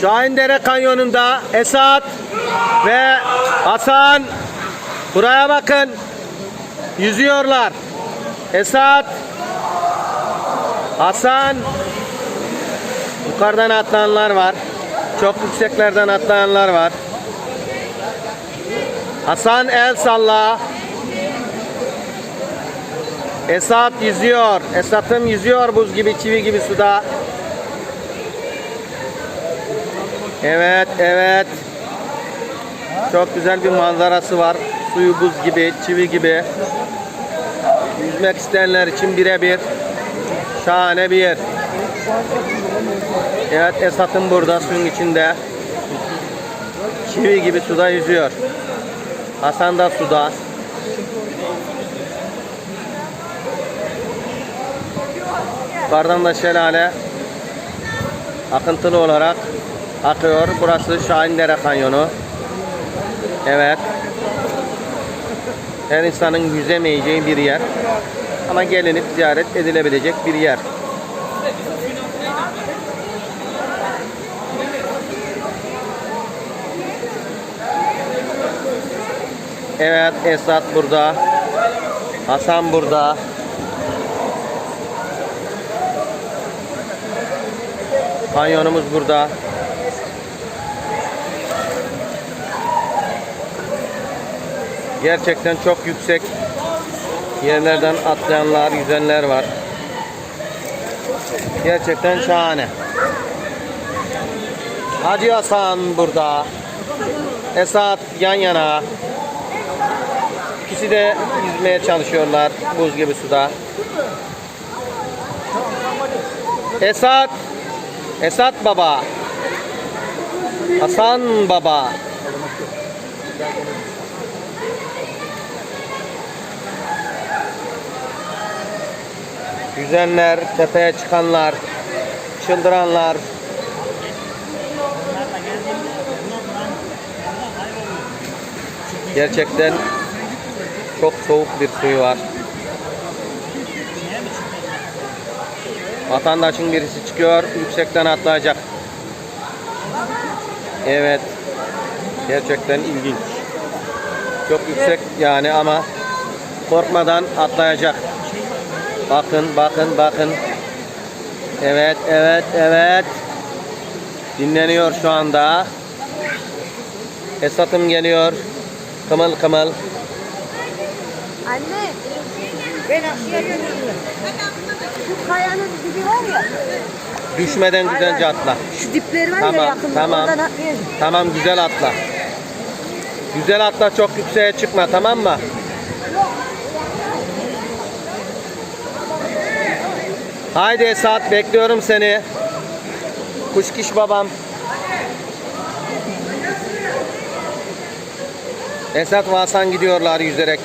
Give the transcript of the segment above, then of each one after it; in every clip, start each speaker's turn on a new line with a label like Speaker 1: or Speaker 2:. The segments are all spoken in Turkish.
Speaker 1: Şahindere Kanyonu'nda Esat ve Hasan buraya bakın. Yüzüyorlar. Esat Hasan yukarıdan atlayanlar var. Çok yükseklerden atlayanlar var. Hasan el salla. Esat yüzüyor. Esat'ım yüzüyor buz gibi çivi gibi suda. Evet, evet. Çok güzel bir manzarası var. Suyu buz gibi, çivi gibi. Yüzmek isteyenler için birebir. Şahane bir yer. Evet, Esat'ım burada suyun içinde. Çivi gibi suda yüzüyor. Hasan da suda. Yukarıdan da şelale akıntılı olarak akıyor. Burası Şahindere Kanyonu. Evet. Her insanın yüzemeyeceği bir yer. Ama gelinip ziyaret edilebilecek bir yer. Evet Esat burada. Hasan burada. Kanyonumuz burada. Gerçekten çok yüksek yerlerden atlayanlar, yüzenler var. Gerçekten şahane. Hacı Hasan burada. Esat yan yana. İkisi de yüzmeye çalışıyorlar buz gibi suda. Esat Esat baba. Hasan baba. Yüzenler, tepeye çıkanlar, çıldıranlar. Gerçekten çok soğuk bir suyu var. Vatandaşın birisi çıkıyor, yüksekten atlayacak. Evet. Gerçekten ilginç. Çok yüksek yani ama korkmadan atlayacak. Bakın, bakın, bakın. Evet, evet, evet. Dinleniyor şu anda. Esat'ım geliyor. Kımıl kımıl.
Speaker 2: Anne, ben aşağıya. Şu kayanın dibi var ya,
Speaker 1: Düşmeden güzelce atla.
Speaker 2: şu dipleri var
Speaker 1: Tamam,
Speaker 2: ya yakında,
Speaker 1: tamam. Tamam güzel atla. Güzel atla çok yükseğe çıkma tamam mı? Haydi Esat bekliyorum seni. Kuşkiş babam. Esat ve Hasan gidiyorlar yüzerek.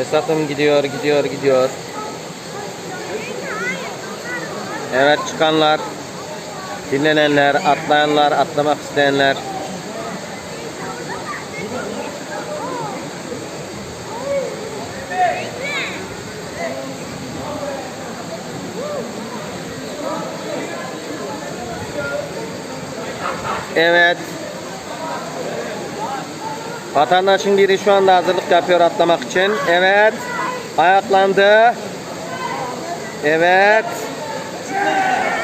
Speaker 1: Esat'ım gidiyor, gidiyor, gidiyor. Evet çıkanlar, dinlenenler, atlayanlar, atlamak isteyenler. Evet. Vatandaşın biri şu anda hazırlık yapıyor atlamak için. Evet. Ayaklandı. Evet.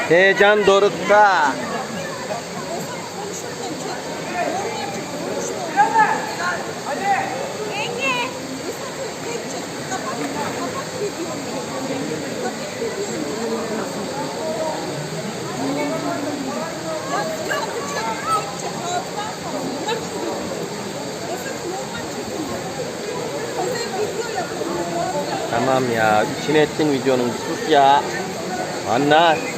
Speaker 1: Heyecan dorukta. Tamam ya. içine ettin videonun. Sus ya. I'm not.